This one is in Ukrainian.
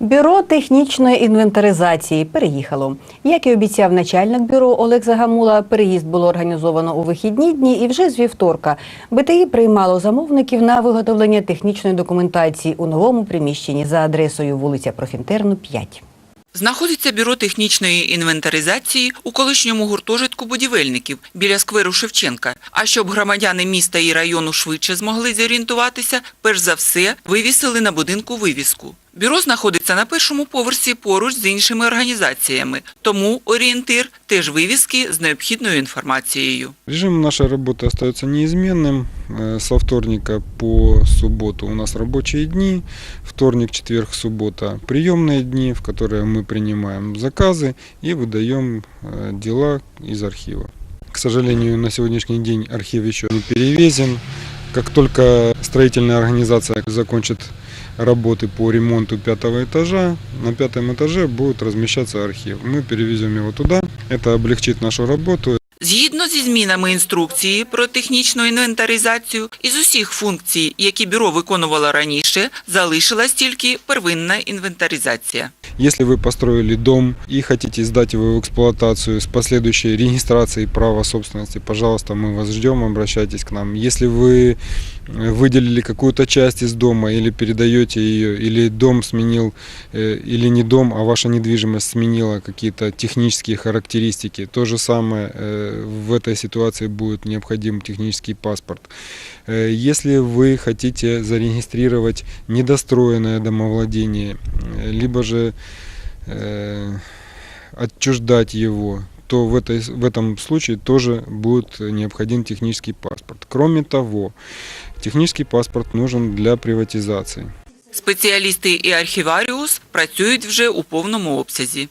Бюро технічної інвентаризації переїхало. Як і обіцяв начальник бюро Олег Загамула, переїзд було організовано у вихідні дні і вже з вівторка БТІ приймало замовників на виготовлення технічної документації у новому приміщенні за адресою вулиця Профінтерну, 5. Знаходиться бюро технічної інвентаризації у колишньому гуртожитку будівельників біля скверу Шевченка. А щоб громадяни міста і району швидше змогли зорієнтуватися, перш за все вивісили на будинку вивіску. Бюро знаходиться на першому поверсі поруч з іншими організаціями, тому орієнтир теж вивіски з необхідною інформацією. Режим нашей работы остается неизменным. Э, Со вторника по субботу у нас рабочие дни. Вторник, четверг, суббота приемные дни, в которые мы принимаем заказы и выдаем э, дела из архива. К сожалению, на сегодняшний день архив еще не перевезен. Как только строительная организация закончит работы по ремонту пятого этажа, на пятом этаже будет размещаться архив. Мы перевезем его туда. Это облегчит нашу работу. Згідно зі змінами інструкції про технічну інвентаризацію, із усіх функцій, які бюро виконувало раніше, залишилась тільки первинна інвентаризація. Если вы построили дом и хотите сдать его в эксплуатацию с последующей регистрацией права собственности, пожалуйста, мы вас ждем, обращайтесь к нам. Если вы э, выделили какую-то часть из дома или передаете ее, или дом сменил, э, или не дом, а ваша недвижимость сменила какие-то технические характеристики, то же самое э, в этой ситуации будет необходим технический паспорт. Если вы хотите зарегистрировать недостроенное домовладение, либо же э, отчуждать его, то в, этой, в этом случае тоже будет необходим технический паспорт. Кроме того, технический паспорт нужен для приватизации. Спеціалісти і архіваріус працюють вже у повному обсязі.